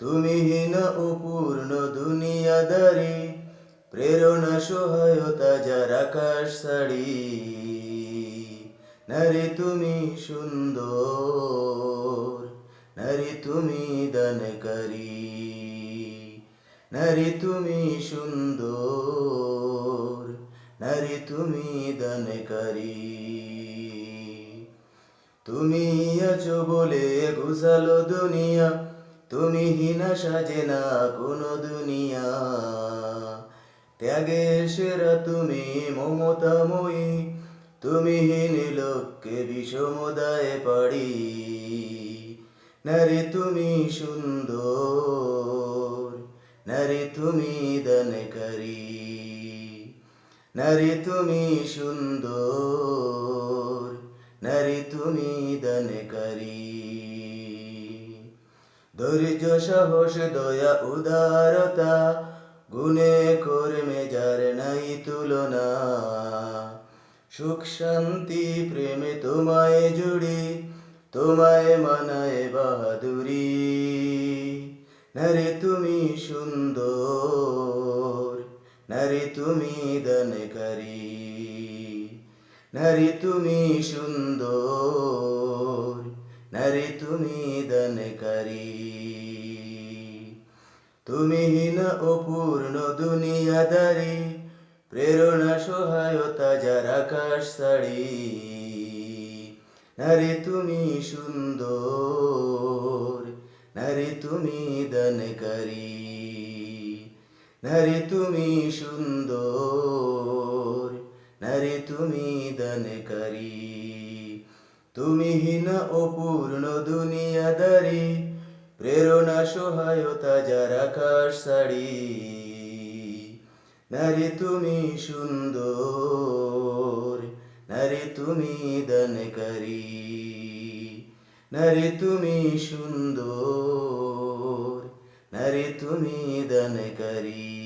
তুমি হীন অপূর্ণ দুনিয়াদারি প্রেরণা সহায়তা যার আকাশ ছাড়ি নারী তুমি সুন্দর, নারী তুমি দানকারী, নারী তুমি সুন্দর, নারী তুমি দানকারী। তুমি আছো বলে ঘুষালো দুনিয়া তুমি হিনা সাজে না কোনো দুনিয়া। ত্যাগের সেরা তুমি মমতাময়ী, তুমি হীন লোককে বিষমদায় পাড়ি। নারী তুমি সুন্দর নারী তুমি দানকারী নারী তুমি সুন্দর নারী তুমি দানকারী। ধৈর্য সাহস দয়া উদারতা, গুণে কর্মে যার নাই তুলনা। সুখ শান্তি প্রেমে তোমায় জুড়ি, তোমায় মানায় বাহাদুরি। নারে তুমি সুন্দর নারী তুমি দানকারী নারী তুমি সুন্দর। নারী তুমি দানকারী তুমি হীন অপূর্ণ দুনিয়াদারি প্রেরণা, সহায়তা যার আকাশ ছাড়ি। নারী, তুমি সুন্দর। নারী, তুমি দানকারী নারী, তুমি সুন্দর। নারী, তুমি দানকারী তুমি হীন অপূর্ণ দুনিয়াদারি প্রেরণা, সহায়তা, যার আকাশ ছাড়ি নারী তুমি সুন্দর, নারী তুমি দানকারী, নারী তুমি সুন্দর, নারী তুমি দানকারী।